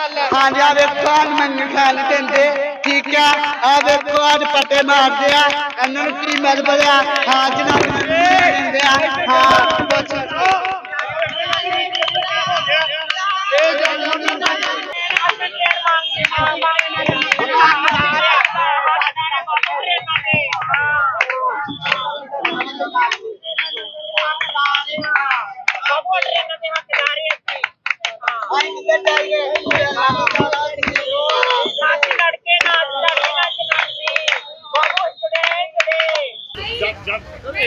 ਹਾਂਜੀ ਆ ਵੇਖੋ ਆ ਮੈਨੂੰ ਖਾਣ ਨੀ ਦਿੰਦੇ। ਠੀਕ ਆ? ਆ ਵੇਖੋ ਅੱਜ ਪੱਟੇ ਮਾਰਦੇ ਆ। ਇਹਨਾਂ ਨੂੰ ਕੀ ਮਤਲਬ ਆ? ਹਾਂ, ਜਨਾਬ ਦਿੰਦੇ ਆ। ਹਾਂ।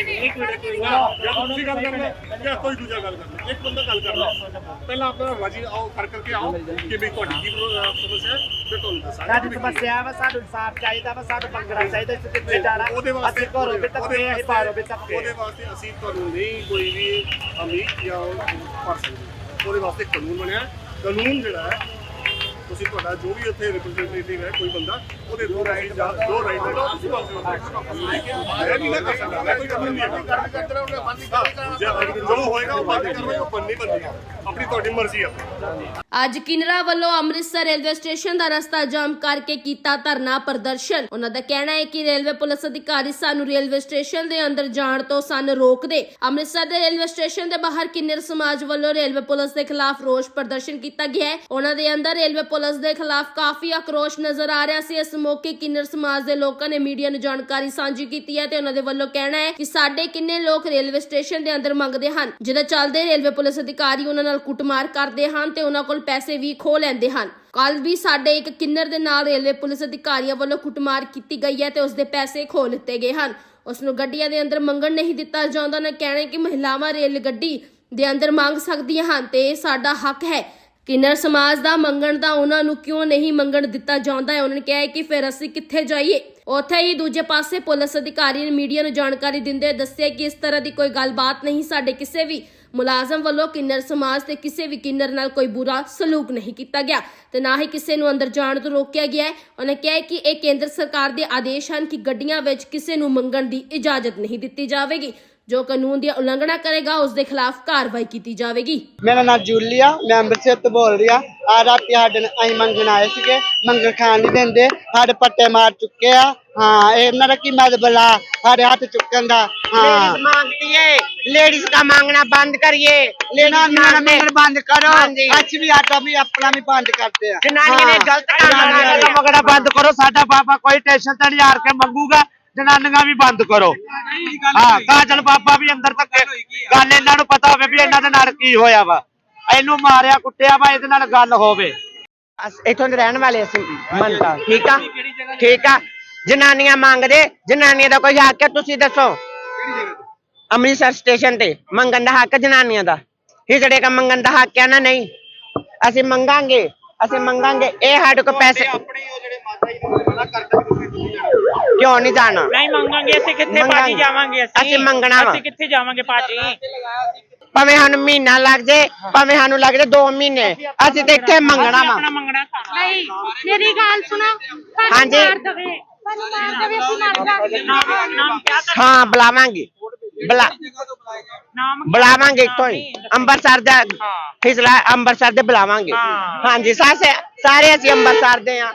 ਇੱਕ ਮਿੰਟ ਇੱਕ ਮਿੰਟ। ਜਦ ਤੁਸੀਂ ਗੱਲ ਕਰਨਾ ਜਾਂ ਕੋਈ ਦੂਜਾ ਗੱਲ ਕਰਨਾ ਇੱਕ ਬੰਦਾ ਗੱਲ ਕਰਨਾ ਪਹਿਲਾਂ ਆਪਣਾ ਰਾਜੀ ਆਓ ਕਰ ਕਰਕੇ ਆਓ ਕਿ ਵੀ ਤੁਹਾਡੀ ਕੀ ਪ੍ਰੋ- ਸਮੱਸਿਆ ਹੈ ਤੇ ਤੁਹਾਨੂੰ ਦੱਸਾਂਗੇ ਸਾਡੀ ਸਮੱਸਿਆ ਵਾ ਸਾਨੂੰ ਇਨਸਾਫ ਚਾਹੀਦਾ ਵਾ ਸਾਨੂੰ ਮੰਗਣਾ ਚਾਹੀਦਾ ਅਸੀਂ ਕਿੱਥੇ ਜਾਣਾ। ਉਹਦੇ ਵਾਸਤੇ ਅਸੀਂ ਘਰੋਂ ਵੀ ਧੱਕੇ ਅਸੀਂ ਬਾਹਰੋਂ ਵੀ ਧੱਕੇ। ਉਹਦੇ ਵਾਸਤੇ ਅਸੀਂ ਤੁਹਾਨੂੰ ਨਹੀਂ ਕੋਈ ਵੀ ਅਮੀਰ ਜਾਂ ਉਹ ਕਰ ਸਕਦੇ। ਉਹਦੇ ਵਾਸਤੇ ਕਾਨੂੰਨ ਬਣਿਆ। ਕਾਨੂੰਨ ਜਿਹੜਾ ਹੈ ਤੁਸੀਂ ਤੁਹਾਡਾ ਜੋ ਵੀ ਉੱਥੇ ਰਿਪਰੈਜ਼ੈਂਟੇਟਿਵ ਹੈ ਕੋਈ ਬੰਦਾ ਉਹਦੇ ਦੋ ਰਾਈਟ ਜਾਂ ਦੋ ਰਾਈਟ ਹੈ ਤੁਸੀਂ ਬੰਦ ਮੈਂ ਨਹੀਂ ਨਾ ਕਰ ਸਕਦਾ ਮੈਂ ਕੋਈ ਕਾਨੂੰਨ ਨਹੀਂ ਹੈ ਜੋ ਹੋਏਗਾ ਉਹ ਬੰਦ ਕਰਵਾਈ ਉਹ ਬੰਦ ਨਹੀਂ ਬੰਦੀ ਆਪਣੀ ਤੁਹਾਡੀ ਮਰਜ਼ੀ ਹੈ ਅੱਜ ਕਿਨਰਾ ਵੱਲੋਂ ਅੰਮ੍ਰਿਤਸਰ ਰੇਲਵੇ ਸਟੇਸ਼ਨ ਦਾ ਰਸਤਾ ਜਾਮ ਕਰਕੇ ਕੀਤਾ ਧਰਨਾ ਪ੍ਰਦਰਸ਼ਨ। ਉਹਨਾਂ ਦਾ ਕਹਿਣਾ ਹੈ ਕਿ ਰੇਲਵੇ ਪੁਲਿਸ ਅਧਿਕਾਰੀ ਸਾਨੂੰ ਰੇਲਵੇ ਸਟੇਸ਼ਨ ਦੇ ਅੰਦਰ ਜਾਣ ਤੋਂ ਸਾਨੂੰ ਰੋਕਦੇ। ਅੰਮ੍ਰਿਤਸਰ ਦੇ ਰੇਲਵੇ ਸਟੇਸ਼ਨ ਦੇ ਬਾਹਰ ਕਿੰਨਰ ਸਮਾਜ ਵੱਲੋਂ ਰੇਲਵੇ ਪੁਲਿਸ ਦੇ ਖਿਲਾਫ ਰੋਸ ਪ੍ਰਦਰਸ਼ਨ ਕੀਤਾ ਗਿਆ ਹੈ। ਉਹਨਾਂ ਦੇ ਅੰਦਰ ਰੇਲਵੇ ਪੁਲਿਸ ਦੇ ਖਿਲਾਫ ਕਾਫੀ ਆਕਰੋਸ਼ ਨਜ਼ਰ ਆ ਰਿਹਾ ਸੀ। ਇਸ ਮੌਕੇ ਕਿੰਨਰ ਸਮਾਜ ਦੇ ਲੋਕਾਂ ਨੇ ਮੀਡੀਆ ਨੂੰ ਜਾਣਕਾਰੀ ਸਾਂਝੀ ਕੀਤੀ ਹੈ ਤੇ ਉਹਨਾਂ ਦੇ ਵੱਲੋਂ ਕਹਿਣਾ ਹੈ ਕਿ ਸਾਡੇ ਕਿੰਨੇ ਲੋਕ ਰੇਲਵੇ ਸਟੇਸ਼ਨ ਦੇ ਅੰਦਰ ਮੰਗਦੇ ਹਨ। ਜਿਹਦੇ ਚੱਲਦੇ ਰੇਲਵੇ ਪੁਲਿਸ ਅਧਿਕਾਰੀ ਉਹਨਾਂ ਨਾਲ ਕੁੱਟਮਾਰ ਕਰਦੇ ਹਨ ਤੇ ਉਹਨਾਂ ਕੋਲ ਪੈਸੇ ਵੀ ਖੋਹ ਲੈਂਦੇ ਹਨ। ਕੱਲ ਵੀ ਸਾਡੇ ਇੱਕ ਕਿੰਨਰ ਦੇ ਨਾਲ ਰੇਲਵੇ ਪੁਲਿਸ ਅਧਿਕਾਰੀਆਂ ਵੱਲੋਂ ਕੁੱਟਮਾਰ ਕੀਤੀ ਗਈ ਹੈ ਤੇ ਉਸ ਦੇ ਪੈਸੇ ਖੋਹ ਲਿੱਤੇ ਗਏ ਹਨ। ਉਸ ਨੂੰ ਗੱਡੀਆਂ ਦੇ ਅੰਦਰ ਮੰਗਣ ਨਹੀਂ ਦਿੱਤਾ ਜਾਂਦਾ ਉਹਨਾਂ ਕਹਿਣਾ ਕਿ ਮਹਿਲਾਵਾਂ ਰੇਲ ਗੱਡੀ ਦੇ ਅੰਦਰ ਮੰਗ ਸਕਦੀਆਂ ਹਨ ਤੇ ਇਹ ਸਾਡਾ ਹੱਕ ਹੈ। ਕਿੰਨਰ ਸਮਾਜ ਦਾ ਮੰਗਣ ਦਾ ਉਹਨਾਂ ਨੂੰ ਕਿਉਂ ਨਹੀਂ ਮੰਗਣ ਦਿੱਤਾ ਜਾਂਦਾ ਹੈ? ਉਹਨਾਂ ਨੇ ਕਿਹਾ ਕਿ ਫਿਰ ਅਸੀਂ ਕਿੱਥੇ ਜਾਈਏ? ਉੱਥੇ ਹੀ ਦੂਜੇ ਪਾਸੇ ਪੁਲਿਸ ਅਧਿਕਾਰੀ ਨੇ ਮੀਡੀਆ ਨੂੰ ਜਾਣਕਾਰੀ ਦਿੰਦੇ ਦੱਸਿਆ ਕਿ ਇਸ ਤਰ੍ਹਾਂ ਦੀ ਕੋਈ ਗੱਲਬਾਤ ਨਹੀਂ, ਸਾਡੇ ਕਿਸੇ ਵੀ ਮੁਲਾਜ਼ਮ ਵੱਲੋਂ ਕਿੰਨਰ ਸਮਾਜ ਤੇ ਕਿਸੇ ਵੀ ਕਿੰਨਰ ਨਾਲ ਕੋਈ ਬੁਰਾ ਸਲੂਕ ਨਹੀਂ ਕੀਤਾ ਗਿਆ ਤੇ ਨਾ ਹੀ ਕਿਸੇ ਨੂੰ ਅੰਦਰ ਜਾਣ ਤੋਂ ਰੋਕਿਆ ਗਿਆ ਹੈ। ਉਹਨੇ ਕਿਹਾ ਕਿ ਇਹ ਕੇਂਦਰ ਸਰਕਾਰ ਦੇ ਆਦੇਸ਼ ਹਨ ਕਿ ਗੱਡੀਆਂ ਵਿੱਚ ਕਿਸੇ ਨੂੰ ਮੰਗਣ ਦੀ ਇਜਾਜ਼ਤ ਨਹੀਂ ਦਿੱਤੀ ਜਾਵੇਗੀ। ਜੋ ਕਾਨੂੰਨ ਦੀ ਉਲੰਘਣਾ ਕਰੇਗਾ ਉਸ ਦੇ ਖਿਲਾਫ ਕਾਰਵਾਈ ਕੀਤੀ ਜਾਵੇਗੀ। ਮੇਰਾ ਨਾਮ ਜੂਲੀਆ ਮੈਂ ਤੋਂ ਬੋਲ ਰਿਹਾ। ਆ ਰਾਤੀ ਸਾਡੇ ਨਾਲ ਅਸੀਂ ਮੰਗਣ ਆਏ ਸੀਗੇ। ਮੰਗਣ ਖਾਣ ਨਹੀਂ ਦਿੰਦੇ। ਸਾਡੇ ਪੱਟੇ ਮਾਰ ਚੁੱਕੇ ਆ। ਹਾਂ ਇਹਨਾਂ ਦਾ ਕੀ ਮਤਲਬ ਸਾਡੇ ਹੱਥ ਚੁੱਕਣ ਦਾ। ਹਾਂ। ਮੰਗਦੀ ਏ। लेडीज का मांगना बंद करिए ਲੈਣਾ लेडीज ਮੇਰਾ मांगते ਮੰਗਣ ਬੰਦ ਕਰੋ ਹਾਂਜੀ। ਅੱਜ ਵੀ ਆਟਾ ਵੀ ਆਪਣਾ ਵੀ ਬੰਦ ਕਰਦੇ ਆ जनानियों ने ਹਾਂ। गलत काम ਜਨਾਨੀਆਂ किया ਨੇ है। ਮਗੜਾ ਬੰਦ ਕਰੋ ਸਾਡਾ ਬਾਬਾ ਕੋਈ ਟੈਨਸ਼ਨ ਤੇ ਨਹੀਂ ਹਾਰ ਕੇ ਮੰਗੂਗਾ ਜਨਾਨੀਆਂ ਵੀ ਬੰਦ ਕਰੋ ਹਾਂ ਕਾਜਲ ਬਾਬਾ ਵੀ ਅੰਦਰ ਤੱਕ ਗੱਲ ਇਹਨਾਂ ਨੂੰ ਪਤਾ ਹੋਵੇ ਵੀ ਇਹਨਾਂ ਦੇ ਨਾਲ ਕੀ ਹੋਇਆ ਵਾ ਇਹਨੂੰ ਮਾਰਿਆ ਕੁੱਟਿਆ ਵਾ ਇਹਦੇ ਨਾਲ ਗੱਲ ਹੋਵੇ ਅਸ- ਇੱਥੋਂ ਦੇ ਰਹਿਣ ਵਾਲੇ ਅਸੀਂ ਮੰਨਤਾ ਠੀਕ ਆ ਠੀਕ ਆ ਜਨਾਨੀਆਂ ਮੰਗਦੇ ਜਨਾਨੀਆਂ ਦਾ ਕੋਈ ਹੱਕ ਹੈ ਤੁਸੀਂ ਦੱਸੋ ਅੰਮ੍ਰਿਤਸਰ ਸਟੇਸ਼ਨ ਤੇ ਮੰਗਣ ਦਾ ਹੱਕ ਜਨਾਨੀਆਂ ਦਾ। ਹਿਜੜੇ ਦਾ ਮੰਗਣ ਦਾ ਹੱਕ ਹੈ ਨਾ ਨਹੀਂ। ਅਸੀਂ ਮੰਗਾਂਗੇ ਅਸੀਂ ਮੰਗਾਂਗੇ ਇਹ ਸਾਡੇ ਕੋਲ ਪੈਸੇ ਕਿਉਂ ਨਹੀਂ ਜਾਣਾ? ਨਹੀਂ ਮੰਗਾਂਗੇ ਅਸੀਂ ਕਿੱਥੇ। ਭਾਜੀ ਜਾਵਾਂਗੇ ਅਸੀਂ? ਅਸੀਂ ਮੰਗਣਾ ਵਾ। ਅਸੀਂ ਕਿੱਥੇ ਜਾਵਾਂਗੇ ਭਾਜੀ? ਭਾਵੇਂ ਸਾਨੂੰ ਮਹੀਨਾ ਲੱਗ ਜੇ ਭਾਵੇਂ ਸਾਨੂੰ ਲੱਗ ਜੇ 2 ਮਹੀਨੇ ਅਸੀਂ ਤੇ ਇੱਥੇ ਮੰਗਣਾ ਵਾ। ਆਪਣਾ ਮੰਗਣਾ ਖਾਣਾ। ਨਹੀਂ ਮੇਰੀ ਗੱਲ ਸੁਣੋ। ਸਾਨੂੰ ਹਾਂਜੀ। ਮਾਰ ਦੇਵੇ ਸਾਨੂੰ ਮਾਰ ਦੇਵੇ ਅਸੀਂ ਮਰ ਜਾਵਾਂਗੇ। ਨਾਮ ਨਾਮ ਕਿਆ ਕਰ ਹਾਂ ਬੁਲਾਵਾਂਗੇ। ਬੁਲਾ ਨਾਮ ਬੁਲਾਵਾਂਗੇ ਹੀ। ਅੰਮ੍ਰਿਤਸਰ ਦਾ ਫਿਸਲਾ ਅੰਮ੍ਰਿਤਸਰ ਦੇ ਬੁਲਾਵਾਂਗੇ। ਹਾਂਜੀ ਸਾਰੇ ਸਾਰੇ ਅਸੀਂ ਅੰਮ੍ਰਿਤਸਰ ਦੇ ਆ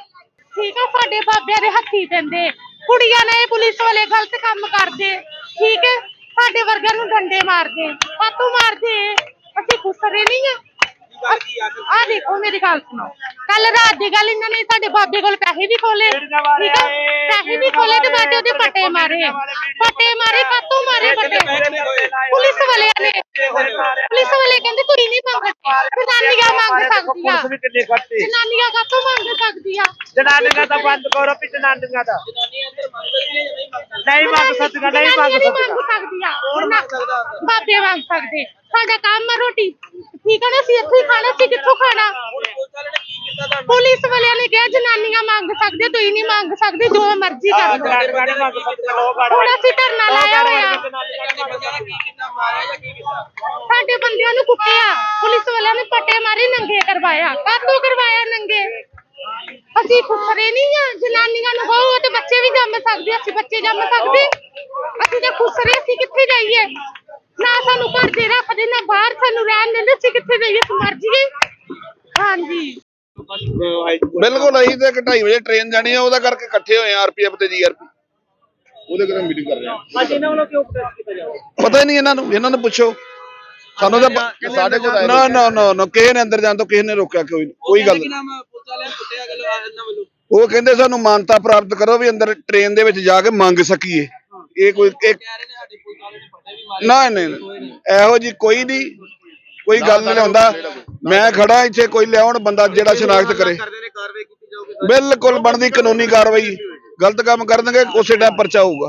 ਠੀਕ ਆ ਸਾਡੇ ਬਾਬਿਆਂ ਦੇ ਹੱਥੀ ਪੈਂਦੇ। ਕੁੜੀਆਂ ਨੇ ਪੁਲਿਸ ਵਾਲੇ ਗਲਤ ਕੰਮ ਕਰਦੇ। ਠੀਕ ਹੈ ਸਾਡੇ ਵਰਗਿਆਂ ਨੂੰ ਡੰਡੇ ਮਾਰਦੇ। ਕਾਤੋਂ ਮਾਰਦੇ। ਅਸੀਂ ਖੁਸਰੇ ਨਹੀਂ ਆ ਆ ਦੇਖੋ ਮੇਰੀ ਗੱਲ ਸੁਣੋ। ਕੱਲ ਰਾਤ ਦੀ ਗੱਲ ਇਹਨਾਂ ਨੇ ਸਾਡੇ ਬਾਬੇ ਕੋਲ ਪੈਸੇ ਵੀ ਖੋਲੇ ਠੀਕ ਆ? ਪੈਸੇ ਵੀ ਖੋਲੇ ਤੇ ਬਾਅਦ ਉਹਦੇ ਪੱਟੇ ਮਾਰੇ ਪੱਟੇ ਮਾਰੇ ਕਾਤੋਂ ਮਾਰੇ ਪੱਟੇ ਪੁਲਿਸ ਵਾਲਿਆਂ ਨੇ। ਪੁਲਿਸ ਵਾਲੇ ਕਹਿੰਦੇ ਕੁੜੀ ਨਹੀਂ ਮੰਗਦੀ ਜਨਾਨੀਆਂ ਮੰਗ ਸਕਦੀਆਂ ਜਨਾਨੀਆਂ ਕਾਤੋਂ ਮੰਗ ਸਕਦੀਆਂ ਜਨਾਨੀਆਂ ਦਾ ਬੰਦ ਕਰੋ ਵੀ ਜਨਾਨੀਆਂ ਦਾ। ਨਹੀਂ ਮੰਗ ਸਕਦੀਆਂ। ਨਹੀਂ ਮੰਗ ਸਕਦੀਆਂ ਉਹਨਾਂ- ਬਾਬੇ ਮੰਗ ਸਕਦੇ। ਸਾਡਾ ਕੰਮ ਆ ਰੋਟੀ। ਠੀਕ ਹੈ ਨਾ ਅਸੀਂ ਇੱਥੇ ਹੀ ਖਾਣਾ ਸੀ ਕਿੱਥੋਂ ਖਾਣਾ? ਪੁਲਿਸ ਵਾਲਿਆਂ ਨੇ ਕਿਹਾ ਜਨਾਨੀਆਂ ਮੰਗ ਸਕਦੇ ਤੁਸੀਂ ਨਹੀਂ ਮੰਗ ਸਕਦੇ ਜੋ ਮਰਜ਼ੀ ਕਰ ਲਓ ਹੁਣ ਅਸੀਂ ਧਰਨਾ ਲਾਇਆ ਹੋਇਆ। ਸਾਡੇ ਬੰਦਿਆਂ ਨੂੰ ਕੁੱਟਿਆ। ਪੁਲਿਸ ਵਾਲਿਆਂ ਨੇ ਪੱਟੇ ਮਾਰੇ ਨੰਗੇ ਕਰਵਾਇਆ। ਕਾਹਤੋਂ ਕਰਵਾਇਆ ਨੰਗੇ? ਅਸੀਂ ਖੁਸਰੇ ਨਹੀਂ ਆ ਜਨਾਨੀਆਂ ਨੂੰ ਕਹੋ ਤੇ ਬੱਚੇ ਵੀ ਜੰਮ ਸਕਦੇ ਅਸੀਂ ਬੱਚੇ ਜੰਮ ਸਕਦੇ। ਅਸੀਂ ਤਾਂ ਖੁਸਰੇ ਅਸੀਂ ਕਿੱਥੇ ਜਾਈਏ ਨਾ ਸਾਨੂੰ ਘਰ ਦੇ ਰੱਖਦੇ ਨਾ ਬਾਹਰ ਸਾਨੂੰ ਰਹਿਣ ਦਿੰਦੇ ਅਸੀਂ ਕਿੱਥੇ ਜਾਈਏ ਅਸੀਂ ਮਰ ਜਾਈਏ ਹਾਂਜੀ। ਬਿਲਕੁਲ ਅਸੀਂ ਤੇ 2:30 ਵਜੇ ਟ੍ਰੇਨ ਜਾਣੀ ਆ ਉਹਦਾ ਕਰਕੇ ਇਕੱਠੇ ਹੋਏ ਆ ਆਰਪੀਐਫ ਤੇ ਜੀਆਰਪੀ ਉਹਦੇ ਕਰਕੇ ਮੀਟਿੰਗ ਕਰ ਰਹੇ ਆ। ਅੱਜ ਇਹਨਾਂ ਵੱਲੋਂ ਕਿਉਂ ਪ੍ਰੋਟੈਸਟ ਕੀਤਾ ਜਾ ਰਿਹਾ? ਪਤਾ ਹੀ ਨਹੀਂ ਇਹਨਾਂ ਨੂੰ ਇਹਨਾਂ ਨੂੰ ਪੁੱਛੋ। ਸਾਨੂੰ ਤਾਂ ਸਾਡੇ ਕੋਲ ਨਾ ਨਾ ਨਾ ਨਾ ਕਿਸੇ ਨੇ ਅੰਦਰ ਜਾਣ ਤੋਂ ਕਿਸੇ ਨੇ ਰੋਕਿਆ ਕੋਈ ਕੋਈ ਗੱਲ ਨਹੀਂ। ਉਹ ਕਹਿੰਦੇ ਸਾਨੂੰ ਮਾਨਤਾ ਪ੍ਰਾਪਤ ਕਰੋ ਵੀ ਅੰਦਰ ਟ੍ਰੇਨ ਦੇ ਵਿੱਚ ਜਾ ਕੇ ਮੰਗ ਸਕੀਏ। ਇਹ ਕੋਈ ਨਹੀਂ ਨਹੀਂ। ਇਹੋ ਜੀ ਕੋਈ ਨਹੀਂ ਕੋਈ ਗੱਲ ਨਹੀਂ ਹੁੰਦਾ ਮੈਂ ਖੜਾ ਇੱਥੇ ਕੋਈ ਲਿਆਉਣ ਬੰਦਾ ਜਿਹੜਾ ਸ਼ਨਾਖਤ ਕਰੇ। ਬਿਲਕੁਲ ਬਣਦੀ ਕਾਨੂੰਨੀ ਕਾਰਵਾਈ। ਗਲਤ ਕੰਮ ਕਰਨਗੇ ਉਸੇ ਟਾਈਮ ਪਰਚਾ ਹੋਊਗਾ।